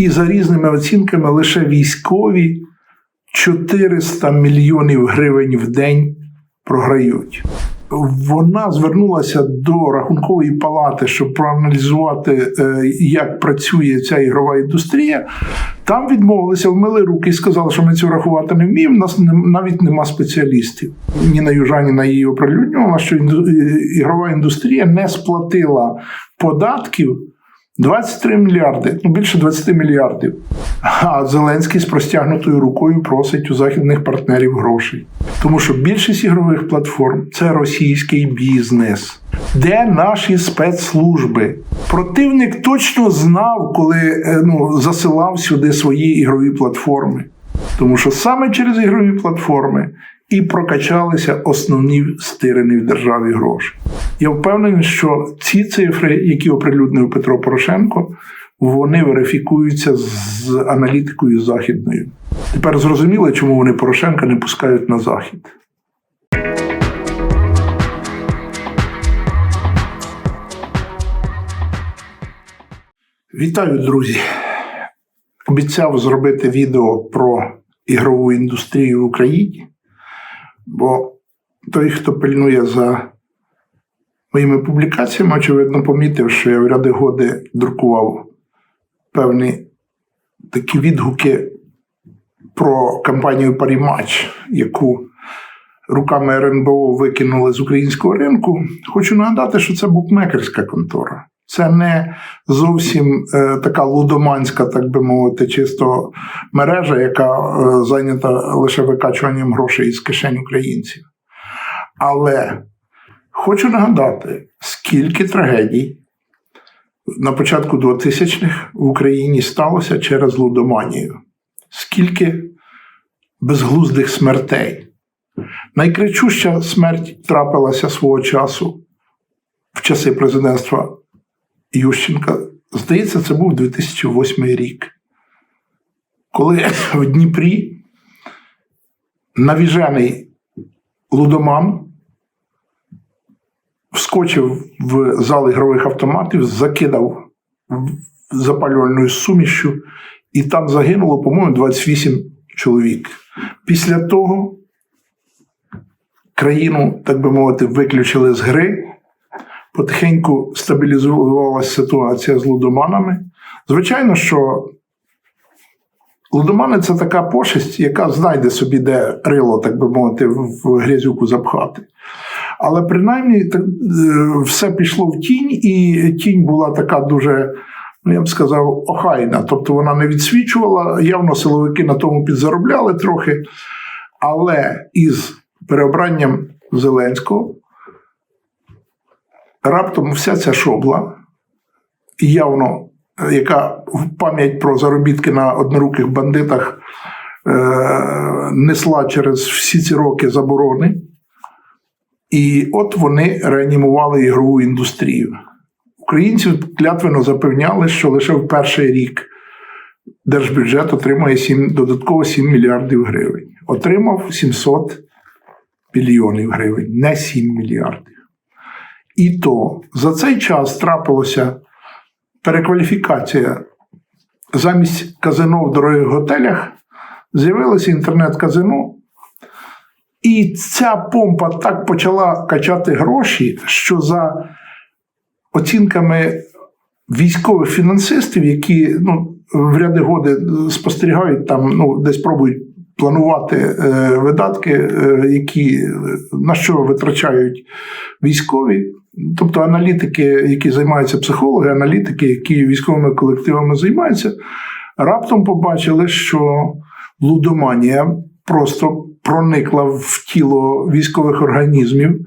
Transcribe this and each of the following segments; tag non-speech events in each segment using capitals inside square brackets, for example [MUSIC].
І за різними оцінками лише військові 400 мільйонів гривень в день програють. Вона звернулася до рахункової палати, щоб проаналізувати, е, як працює ця ігрова індустрія. Там відмовилися, вмили руки і сказали, що ми цього рахувати не вміємо. У нас навіть нема спеціалістів. Ніна Южаніна її оприлюднювала, що е, ігрова індустрія не сплатила податків 23 мільярди, ну більше 20 мільярдів. А Зеленський з простягнутою рукою просить у західних партнерів грошей. Тому що більшість ігрових платформ це російський бізнес. Де наші спецслужби? Противник точно знав, коли е, ну, засилав сюди свої ігрові платформи. Тому що саме через ігрові платформи і прокачалися основні стирені в державі гроші. Я впевнений, що ці цифри, які оприлюднив Петро Порошенко, вони верифікуються з аналітикою західною. Тепер зрозуміло, чому вони Порошенка не пускають на захід. Вітаю, друзі! Обіцяв зробити відео про ігрову індустрію в Україні, бо той, хто пильнує за моїми публікаціями, очевидно, помітив, що я в ряди годи друкував певні такі відгуки про кампанію Парімач, яку руками РНБО викинули з українського ринку. Хочу нагадати, що це букмекерська контора. Це не зовсім е, така лудоманська, так би мовити, чисто мережа, яка е, зайнята лише викачуванням грошей із кишень українців. Але хочу нагадати, скільки трагедій на початку 2000-х в Україні сталося через лудоманію, скільки безглуздих смертей. Найкричуща смерть трапилася свого часу в часи президентства Ющенка. Здається, це був 2008 рік, коли [COUGHS] в Дніпрі навіжений лудоман вскочив в зал ігрових автоматів, закидав запалювальною сумішю, і там загинуло, по-моєму, 28 чоловік. Після того країну, так би мовити, виключили з гри. Потихеньку стабілізувалася ситуація з лудоманами. Звичайно, що лудомани це така пошесть, яка знайде собі, де рило, так би мовити, в грязюку запхати. Але принаймні так, е, все пішло в тінь, і тінь була така дуже, ну я б сказав, охайна. Тобто вона не відсвічувала, явно силовики на тому підзаробляли трохи. Але із переобранням Зеленського раптом вся ця шобла, явно, яка в пам'ять про заробітки на одноруких бандитах е, несла через всі ці роки заборони. І от вони реанімували ігрову індустрію. Українців клятвено запевняли, що лише в перший рік держбюджет отримає 7, додатково 7 мільярдів гривень. Отримав 700 мільйонів гривень, не 7 мільярдів. І то за цей час трапилося перекваліфікація. Замість казино в дорогих готелях з'явилося інтернет-казино. І ця помпа так почала качати гроші, що за оцінками військових фінансистів, які ну, в ряди годи спостерігають там, ну, десь пробують планувати е, видатки, е, які на що витрачають військові, тобто аналітики, які займаються психологи, аналітики, які військовими колективами займаються, раптом побачили, що лудоманія просто проникла в тіло військових організмів,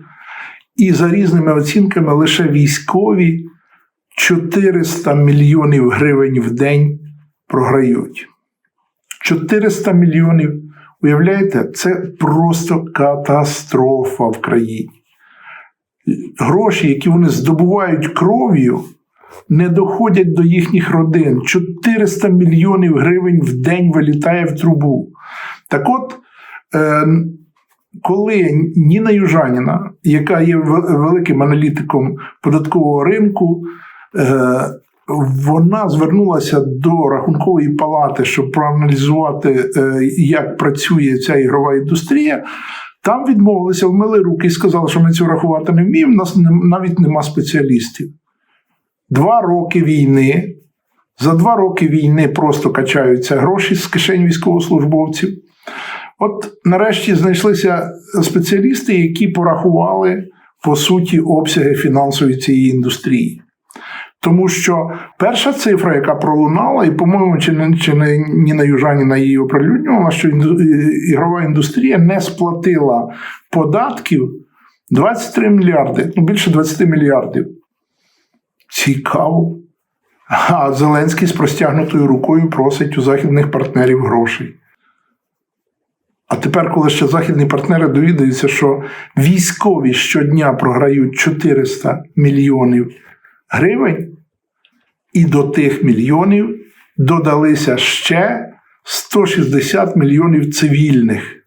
і за різними оцінками лише військові 400 мільйонів гривень в день програють. 400 мільйонів. Уявляєте, це просто катастрофа в країні. Гроші, які вони здобувають кров'ю, не доходять до їхніх родин. 400 мільйонів гривень в день вилітає в трубу. Так от, е, коли Ніна Южаніна, яка є великим аналітиком податкового ринку, е, вона звернулася до рахункової палати, щоб проаналізувати, е, як працює ця ігрова індустрія. Там відмовилися, вмили руки і сказали, що ми цього рахувати не вміємо, у нас навіть нема спеціалістів. Два роки війни. За два роки війни просто качаються гроші з кишень військовослужбовців. От нарешті знайшлися спеціалісти, які порахували по суті обсяги фінансової цієї індустрії. Тому що перша цифра, яка пролунала, і, по-моєму, чи не, чи не Ніна Южаніна її оприлюднювала, що ігрова індустрія не сплатила податків 23 мільярди, ну більше 20 мільярдів. Цікаво. А Зеленський з простягнутою рукою просить у західних партнерів грошей. А тепер, коли ще західні партнери довідаються, що військові щодня програють 400 мільйонів гривень, і до тих мільйонів додалися ще 160 мільйонів цивільних.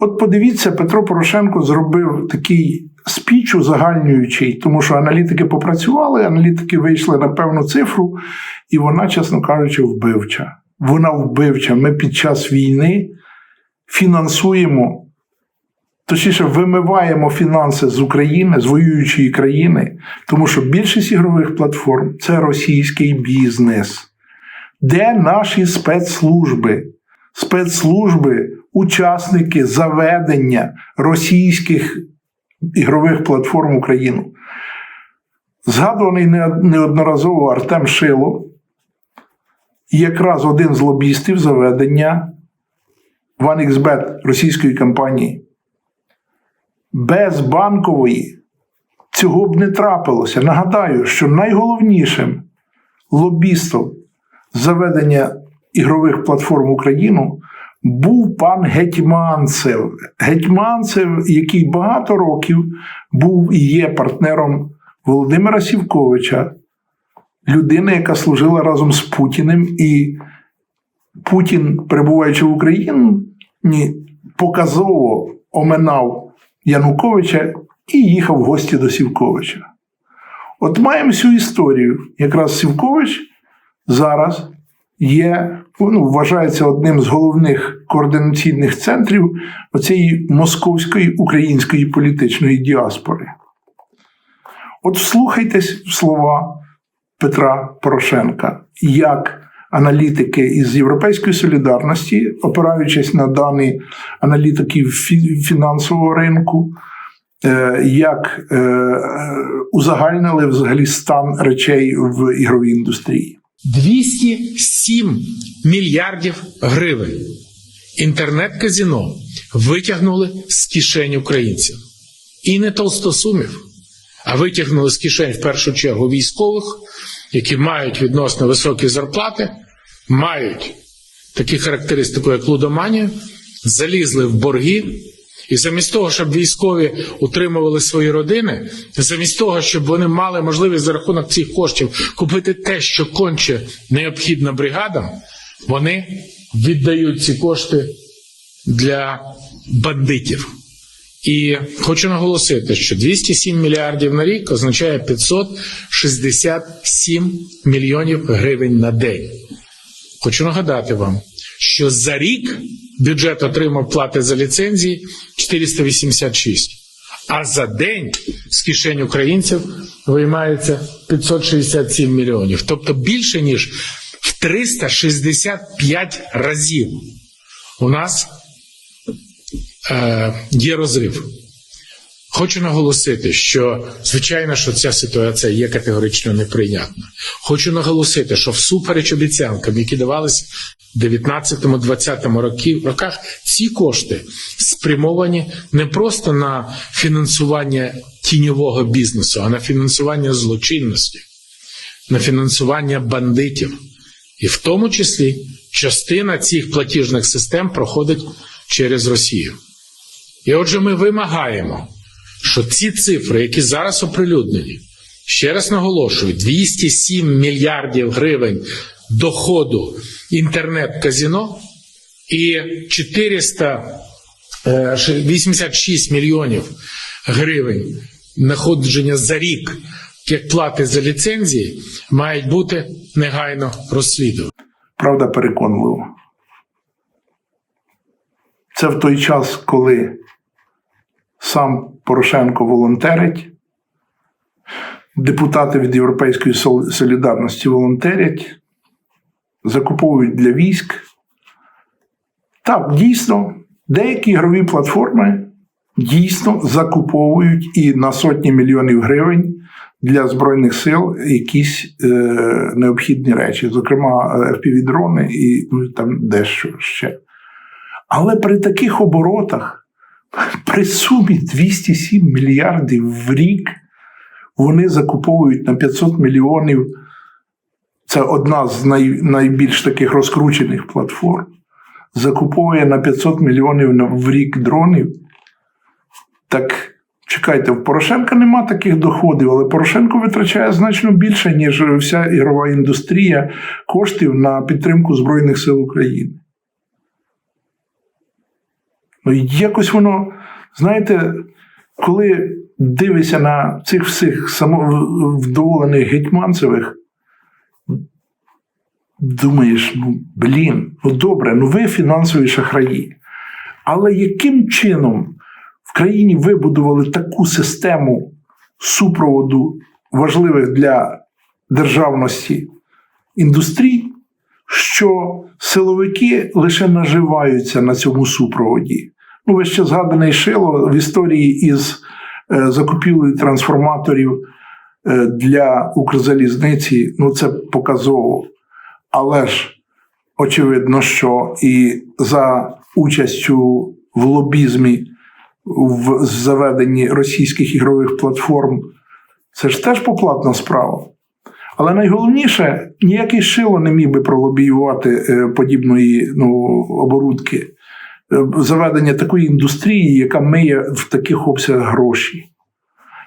От подивіться, Петро Порошенко зробив такий спіч узагальнюючий, тому що аналітики попрацювали, аналітики вийшли на певну цифру, і вона, чесно кажучи, вбивча. Вона вбивча. Ми під час війни фінансуємо, точніше, вимиваємо фінанси з України, з воюючої країни, тому що більшість ігрових платформ це російський бізнес. Де наші спецслужби? Спецслужби, учасники заведення російських ігрових платформ Україну. Згадуваний неодноразово Артем Шило, якраз один з лобістів заведення OneXBet російської компанії. Без банкової цього б не трапилося. Нагадаю, що найголовнішим лобістом заведення ігрових платформ в Україну був пан Гетьманцев. Гетьманцев, який багато років був і є партнером Володимира Сівковича, людина, яка служила разом з Путіним, і Путін, перебуваючи в Україні, показово оминав Януковича і їхав в гості до Сівковича. От маємо цю історію. Якраз Сівкович зараз є, ну, вважається одним з головних координаційних центрів оцієї московської української політичної діаспори. От вслухайтесь в слова Петра Порошенка, як аналітики із Європейської солідарності, опираючись на дані аналітиків фінансового ринку, е, як е, узагальнили взагалі стан речей в ігровій індустрії. 207 мільярдів гривень інтернет-казіно витягнули з кишень українців. І не толстосумів, а витягнули з кишень в першу чергу військових, які мають відносно високі зарплати, мають такі характеристики, як лудоманія, залізли в борги. І замість того, щоб військові утримували свої родини, замість того, щоб вони мали можливість за рахунок цих коштів купити те, що конче необхідно бригадам, вони віддають ці кошти для бандитів. І хочу наголосити, що 207 мільярдів на рік означає 567 мільйонів гривень на день. Хочу нагадати вам, що за рік бюджет отримав плати за ліцензії 486, а за день з кишень українців виймається 567 мільйонів. Тобто більше ніж в 365 разів у нас е, є розрив. Хочу наголосити, що звичайно, що ця ситуація є категорично неприйнятна. Хочу наголосити, що всупереч обіцянкам, які давалися в 19-20 років, роках, ці кошти спрямовані не просто на фінансування тіньового бізнесу, а на фінансування злочинності, на фінансування бандитів. І в тому числі частина цих платіжних систем проходить через Росію. І отже, ми вимагаємо, що ці цифри, які зараз оприлюднені, ще раз наголошую, 207 мільярдів гривень доходу інтернет-казіно і 486 мільйонів гривень находження за рік як плати за ліцензії, мають бути негайно розслідувані. правда переконливо. Це в той час, коли сам Порошенко волонтерить, депутати від Європейської солідарності волонтерять, закуповують для військ. Так, дійсно, деякі ігрові платформи дійсно закуповують і на сотні мільйонів гривень для Збройних сил якісь е, необхідні речі, зокрема FPV-дрони і ну, там дещо ще. Але при таких оборотах, при сумі 207 мільярдів в рік, вони закуповують на 500 мільйонів. Це одна з най, найбільш таких розкручених платформ. Закуповує на 500 мільйонів в рік дронів. Так чекайте, в Порошенка нема таких доходів, але Порошенко витрачає значно більше, ніж вся ігрова індустрія коштів на підтримку Збройних сил України. Ну, якось воно, знаєте, коли дивишся на цих всіх самовдоволених гетьманцевих, думаєш, ну блін, ну добре, ну ви фінансові шахраї. Але яким чином в країні вибудували таку систему супроводу важливих для державності індустрій, що силовики лише наживаються на цьому супроводі. Ну, ви ще згаданий шило в історії із е, закупівлею трансформаторів е, для Укрзалізниці, ну це показово. Але ж очевидно, що і за участю в лобізмі в заведенні російських ігрових платформ, це ж теж поплатна справа. Але найголовніше, ніякий шило не міг би пролобіювати е, подібної ну, оборудки, заведення такої індустрії, яка миє в таких обсягах гроші.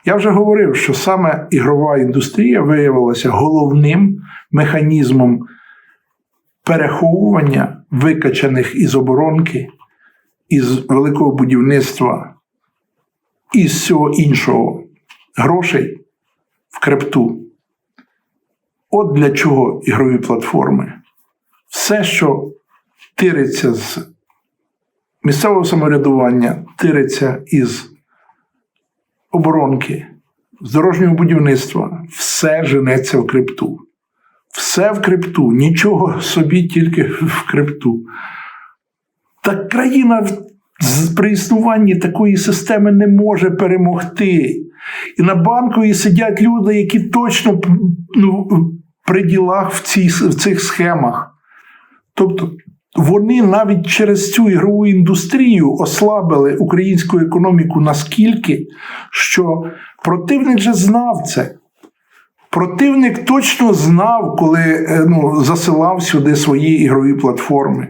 Я вже говорив, що саме ігрова індустрія виявилася головним механізмом переховування викачаних із оборонки, із великого будівництва і з всього іншого грошей в крипту. От для чого ігрові платформи. Все, що тириться з місцевого самоврядування, тириться із оборонки, з дорожнього будівництва, все женеться в крипту. Все в крипту, нічого собі тільки в крипту. Та країна при існуванні такої системи не може перемогти. І на банкові сидять люди, які точно ну, при ділах в, цій, в цих схемах. Тобто вони навіть через цю ігрову індустрію ослабили українську економіку наскільки, що противник же знав це. Противник точно знав, коли е, ну, засилав сюди свої ігрові платформи.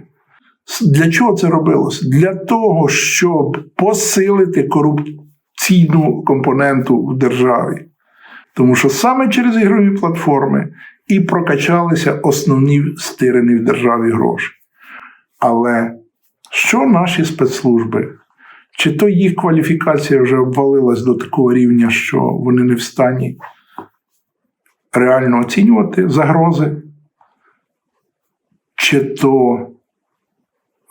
Для чого це робилося? Для того, щоб посилити корупційну компоненту в державі. Тому що саме через ігрові платформи і прокачалися основні стирені в державі гроші. Але що наші спецслужби? Чи то їх кваліфікація вже обвалилась до такого рівня, що вони не в стані реально оцінювати загрози? Чи то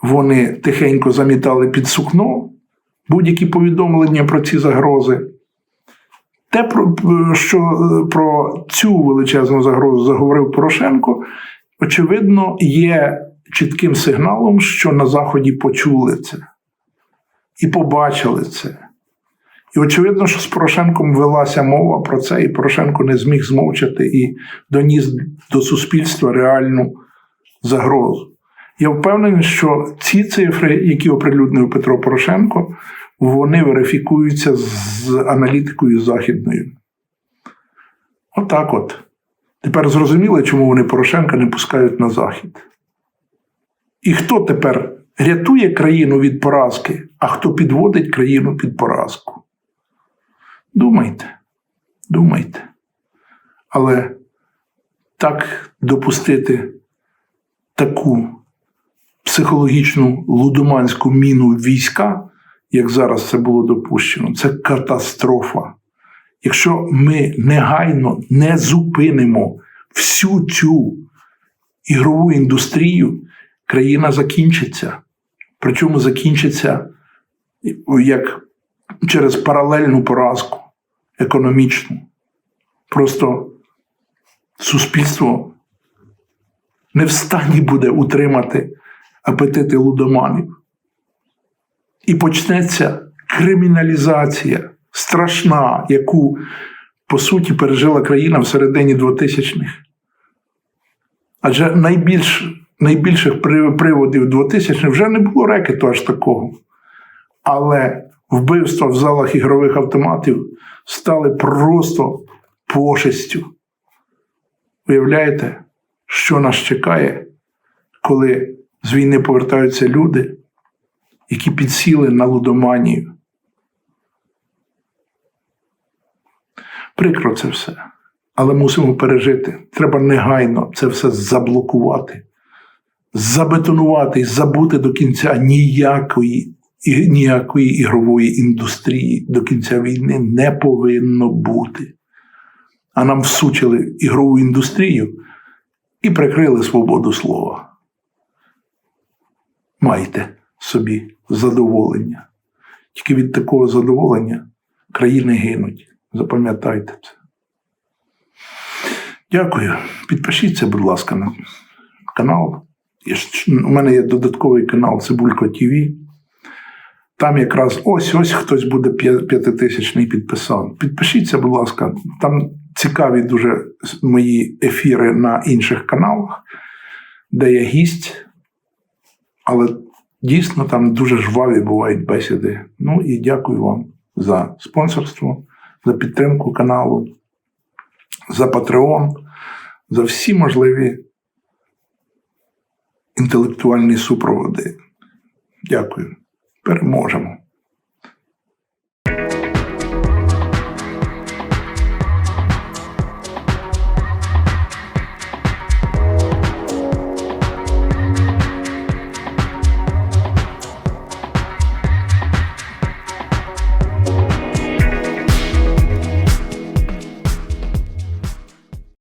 вони тихенько замітали під сукно будь-які повідомлення про ці загрози? Те, про що про цю величезну загрозу заговорив Порошенко, очевидно, є чітким сигналом, що на Заході почули це і побачили це. І очевидно, що з Порошенком велася мова про це, і Порошенко не зміг змовчати і доніс до суспільства реальну загрозу. Я впевнений, що ці цифри, які оприлюднив Петро Порошенко, вони верифікуються з аналітикою західною. Отак от. Тепер зрозуміло, чому вони Порошенка не пускають на захід. І хто тепер рятує країну від поразки, а хто підводить країну під поразку? Думайте, думайте. Але так допустити таку психологічну лудоманську міну війська, як зараз це було допущено, це катастрофа. якщо ми негайно не зупинимо всю цю ігрову індустрію, країна закінчиться. Причому закінчиться як через паралельну поразку економічну. Просто суспільство не в стані буде утримати апетити лудоманів. І почнеться криміналізація страшна, яку по суті пережила країна в середині 2000-х. Адже найбільш, найбільших приводів 2000-х вже не було рекету аж такого. Але вбивства в залах ігрових автоматів стали просто пошестю. Уявляєте, що нас чекає, коли з війни повертаються люди, які підсіли на лудоманію. Прикро це все. Але мусимо пережити. Треба негайно це все заблокувати, забетонувати і забути до кінця ніякої, ніякої ігрової індустрії до кінця війни не повинно бути. А нам всучили ігрову індустрію і прикрили свободу слова. Майте собі задоволення. Тільки від такого задоволення країни гинуть. Запам'ятайте це. Дякую. Підпишіться, будь ласка, на канал. У мене є додатковий канал Цибулько ТВ. Там якраз ось ось хтось буде п'ятитисячний підписав. Підпишіться, будь ласка, там цікаві дуже мої ефіри на інших каналах, де я гість, але дійсно там дуже жваві бувають бесіди. Ну і дякую вам за спонсорство, за підтримку каналу, за Patreon, за всі можливі інтелектуальні супроводи. Дякую. Переможемо.